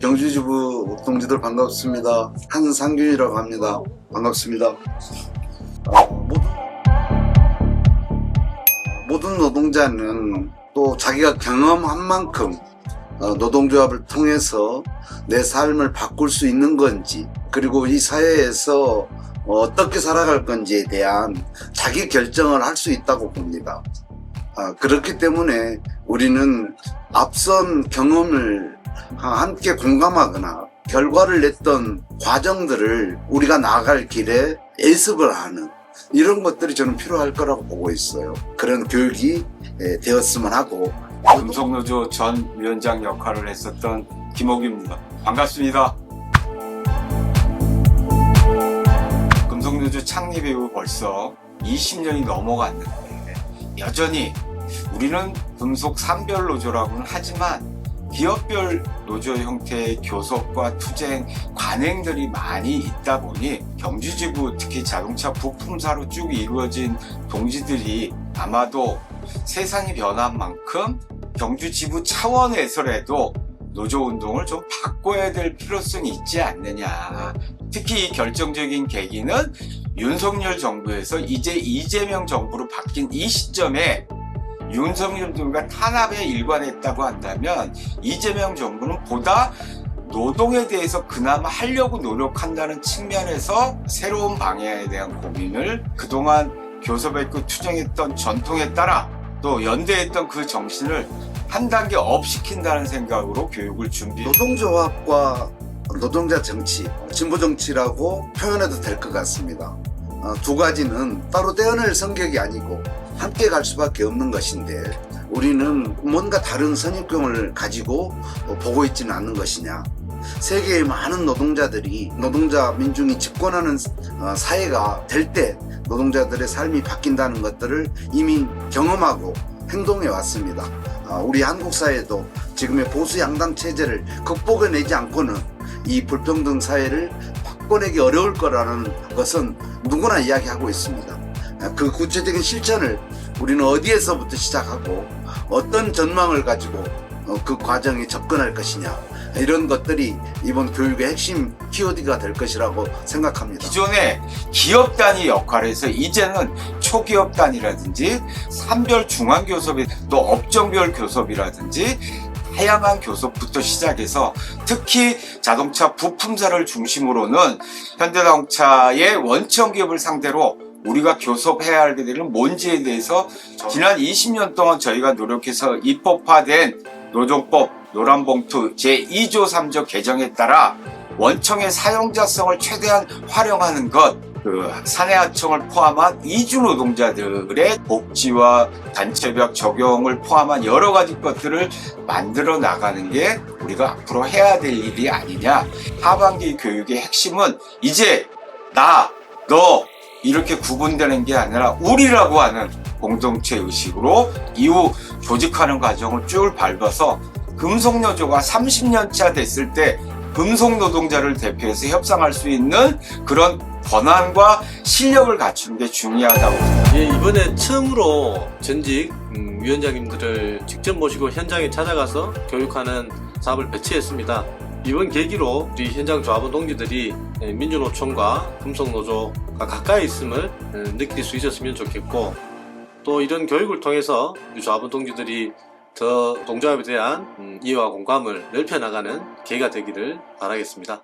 경주지부 동지들 반갑습니다. 한상균이라고 합니다. 반갑습니다. 어, 모든, 노동자는 또 자기가 경험한 만큼 어, 노동조합을 통해서 내 삶을 바꿀 수 있는 건지 그리고 이 사회에서 어떻게 살아갈 건지에 대한 자기 결정을 할 수 있다고 봅니다. 아, 그렇기 때문에 우리는 앞선 경험을 함께 공감하거나 결과를 냈던 과정들을 우리가 나아갈 길에 예습을 하는 이런 것들이 저는 필요할 거라고 보고 있어요. 그런 교육이 예, 되었으면 하고 금속노조 전 위원장 역할을 했었던 김옥입니다. 반갑습니다. 금속노조 창립 이후 벌써 20년이 넘어갔는데 여전히 우리는 금속 산별 노조라고는 하지만 기업별 노조 형태의 교섭과 투쟁, 관행들이 많이 있다 보니 경주지부 특히 자동차 부품사로 쭉 이루어진 동지들이 아마도 세상이 변한 만큼 경주지부 차원에서라도 노조 운동을 좀 바꿔야 될 필요성이 있지 않느냐. 특히 이 결정적인 계기는 윤석열 정부에서 이제 이재명 정부로 바뀐 이 시점에 윤석열 정부가 탄압에 일관했다고 한다면 이재명 정부는 보다 노동에 대해서 그나마 하려고 노력한다는 측면에서 새로운 방향에 대한 고민을 그동안 교섭했고 투쟁했던 전통에 따라 또 연대했던 그 정신을 한 단계 업 시킨다는 생각으로 교육을 준비. 노동조합과 노동자 정치, 진보 정치라고 표현해도 될 것 같습니다. 어, 두 가지는 따로 떼어낼 성격이 아니고 함께 갈 수밖에 없는 것인데 우리는 뭔가 다른 선입견을 가지고 어, 보고 있지는 않는 것이냐. 세계의 많은 노동자들이 노동자 민중이 집권하는 어, 사회가 될 때 노동자들의 삶이 바뀐다는 것들을 이미 경험하고 행동해 왔습니다. 아, 우리 한국 사회도 지금의 보수 양당 체제를 극복해내지 않고는 이 불평등 사회를 바꿔내기 어려울 거라는 것은 누구나 이야기하고 있습니다. 아, 그 구체적인 실천을 우리는 어디에서부터 시작하고 어떤 전망을 가지고 어, 그 과정에 접근할 것이냐 이런 것들이 이번 교육의 핵심 키워드가 될 것이라고 생각합니다. 기존의 기업 단위 역할에서 이제는 초기업 단위라든지 산별 중앙 교섭이 또 업종별 교섭이라든지 다양한 교섭부터 시작해서 특히 자동차 부품사를 중심으로는 현대자동차의 원청 기업을 상대로 우리가 교섭해야 할 것들은 뭔지에 대해서 지난 20년 동안 저희가 노력해서 입법화된 노동법 노란봉투 제2조 3조 개정에 따라 원청의 사용자성을 최대한 활용하는 것, 그 사내하청을 포함한 이주 노동자들의 복지와 단체벽 적용을 포함한 여러 가지 것들을 만들어 나가는 게 우리가 앞으로 해야 될 일이 아니냐. 하반기 교육의 핵심은 이제 나, 너 이렇게 구분되는 게 아니라 우리라고 하는 공동체 의식으로 이후 조직하는 과정을 쭉 밟아서 금속노조가 30년차 됐을 때 금속 노동자를 대표해서 협상할 수 있는 그런 권한과 실력을 갖추는 게 중요하다고 생각합니다. 예, 이번에 처음으로 전직 음, 위원장님들을 직접 모시고 현장에 찾아가서 교육하는 사업을 배치했습니다. 이번 계기로 우리 현장 조합원 동지들이 예, 민주노총과 금속노조가 가까이 있음을 예, 느낄 수 있었으면 좋겠고 또 이런 교육을 통해서 조합원 동지들이 더 동조합에 대한 음, 이해와 공감을 넓혀나가는 계기가 되기를 바라겠습니다.